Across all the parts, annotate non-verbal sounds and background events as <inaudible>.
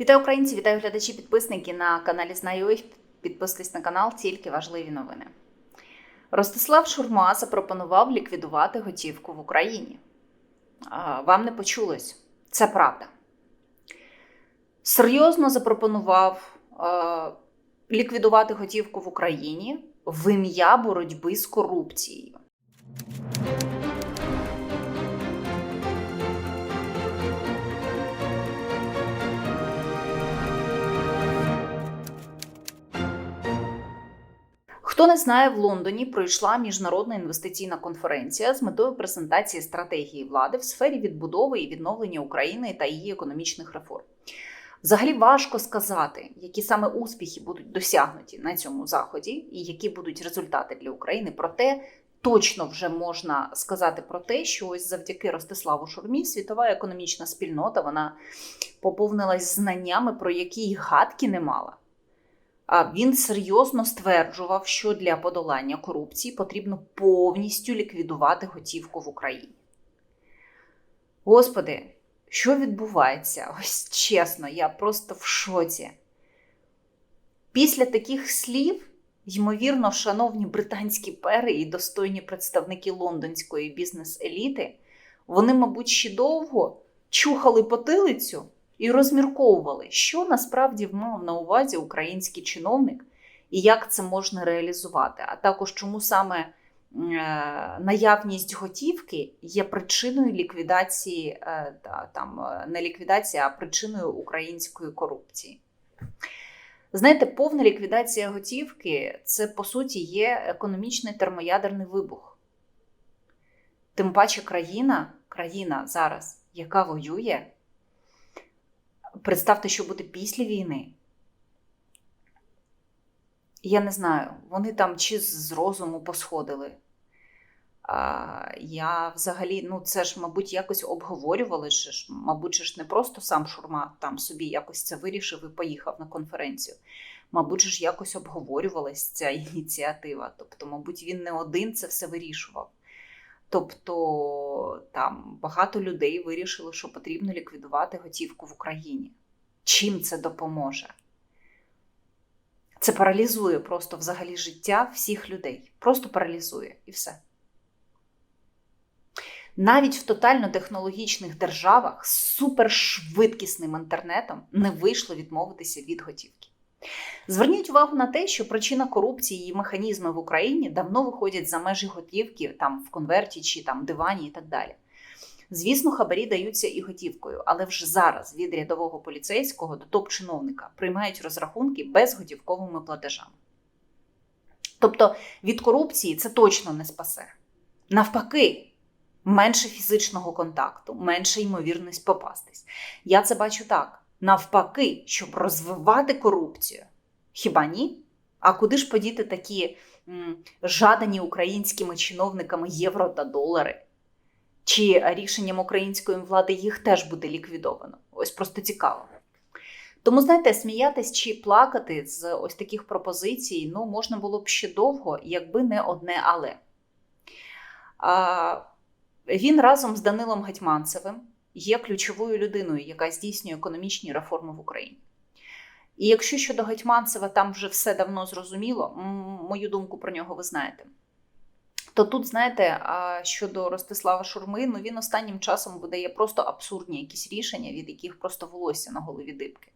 Вітаю українці, вітаю глядачі, підписники на каналі Знаю. Підписуйтесь на канал, тільки важливі новини. Ростислав Шурма запропонував ліквідувати готівку в Україні. Вам не почулось, це правда. Серйозно запропонував ліквідувати готівку в Україні в ім'я боротьби з корупцією. Хто не знає, в Лондоні пройшла міжнародна інвестиційна конференція з метою презентації стратегії влади в сфері відбудови і відновлення України та її економічних реформ. Взагалі важко сказати, які саме успіхи будуть досягнуті на цьому заході, і які будуть результати для України. Проте точно вже можна сказати про те, що ось завдяки Ростиславу Шурмі світова економічна спільнота вона поповнилась знаннями, про які й гадки не мала. Він серйозно стверджував, що для подолання корупції потрібно повністю ліквідувати готівку в Україні. Господи, що відбувається? Ось чесно, я просто в шоці. Після таких слів, ймовірно, шановні британські пери і достойні представники лондонської бізнес-еліти, вони, мабуть, ще довго чухали потилицю і розмірковували, що насправді мав на увазі український чиновник і як це можна реалізувати, а також чому саме е, наявність готівки є причиною ліквідації, е, там е, не ліквідації, а причиною української корупції. Знаєте, повна ліквідація готівки це, по суті, є економічний термоядерний вибух. Тим паче країна, країна зараз, яка воює, Представте, що буде після війни. Я не знаю, вони там чи з розуму посходили. А, Я взагалі, ну це ж, мабуть, якось обговорювали, ж, мабуть, ж не просто сам Шурма там собі якось це вирішив і поїхав на конференцію. Мабуть, ж якось обговорювалася ця <laughs> ініціатива. Тобто, мабуть, він не один це все вирішував. Тобто там багато людей вирішили, що потрібно ліквідувати готівку в Україні. Чим це допоможе? Це паралізує просто взагалі життя всіх людей. Просто паралізує і все. Навіть в тотально технологічних державах з супершвидкісним інтернетом не вийшло відмовитися від готівки. Зверніть увагу на те, що причина корупції і механізми в Україні давно виходять за межі готівки там в конверті чи там дивані і так далі. Звісно, хабарі даються і готівкою, але вже зараз від рядового поліцейського до топ-чиновника приймають розрахунки безготівковими платежами. Тобто від корупції це точно не спасе. Навпаки, менше фізичного контакту, менша ймовірність попастись. Я це бачу так навпаки, щоб розвивати корупцію. Хіба ні? А куди ж подіти такі м, жадані українськими чиновниками євро та долари? Чи рішенням української влади їх теж буде ліквідовано? Ось просто цікаво. Тому, знаєте, сміятись чи плакати з ось таких пропозицій ну, можна було б ще довго, якби не одне але. А, Він разом з Данилом Гетьманцевим є ключовою людиною, яка здійснює економічні реформи в Україні. І якщо щодо Гетьманцева там вже все давно зрозуміло, мою думку про нього ви знаєте. То тут, знаєте, щодо Ростислава Шурми, ну він останнім часом видає просто абсурдні якісь рішення, від яких просто волосся на голові дибки.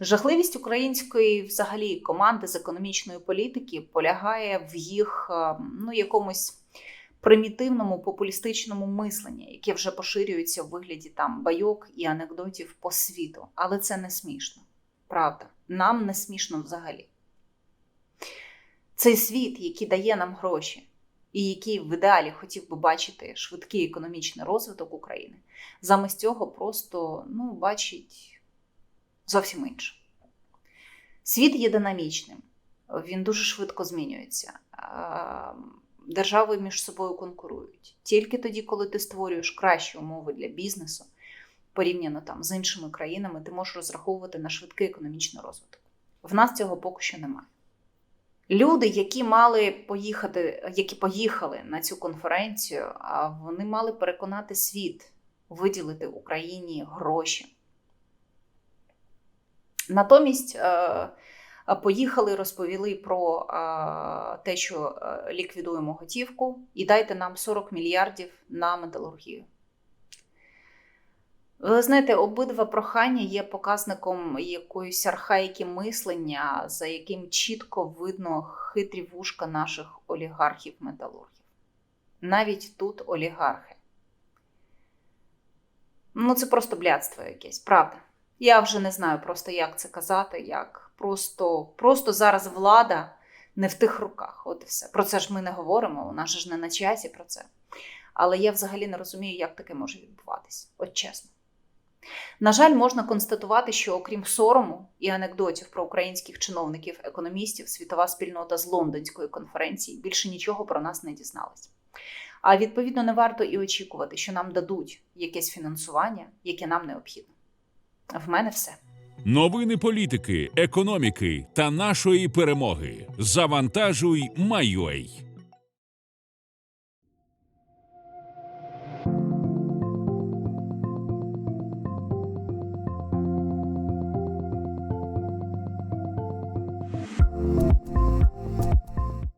Жахливість української взагалі команди з економічної політики полягає в їх ну, якомусь примітивному популістичному мисленні, яке вже поширюється в вигляді там байок і анекдотів по світу. Але це не смішно. Правда, нам не смішно взагалі. Цей світ, який дає нам гроші, і який в ідеалі хотів би бачити швидкий економічний розвиток України, замість цього просто ну, бачить зовсім інше. Світ є динамічним, він дуже швидко змінюється держави між собою конкурують. Тільки тоді, коли ти створюєш кращі умови для бізнесу, порівняно там з іншими країнами, ти можеш розраховувати на швидкий економічний розвиток. В нас цього поки що немає. Люди, які мали поїхати, які поїхали на цю конференцію, вони мали переконати світ виділити Україні гроші. Натомість е, поїхали, розповіли про е, те, що е, ліквідуємо готівку, і дайте нам 40 мільярдів на металургію. Ви знаєте, обидва прохання є показником якоїсь архаїки мислення, за яким чітко видно хитрі вушка наших олігархів-металургів. Навіть тут олігархи. Ну, це просто блядство якесь, правда. Я вже не знаю просто, як це казати, як просто, просто зараз влада не в тих руках. От і все. Про це ж ми не говоримо, у нас ж не на часі про це. Але я взагалі не розумію, як таке може відбуватись. От чесно. На жаль, можна констатувати, що окрім сорому і анекдотів про українських чиновників-економістів, світова спільнота з лондонської конференції більше нічого про нас не дізналась. А відповідно не варто і очікувати, що нам дадуть якесь фінансування, яке нам необхідно. В мене все. Новини політики, економіки та нашої перемоги. Завантажуй, майой.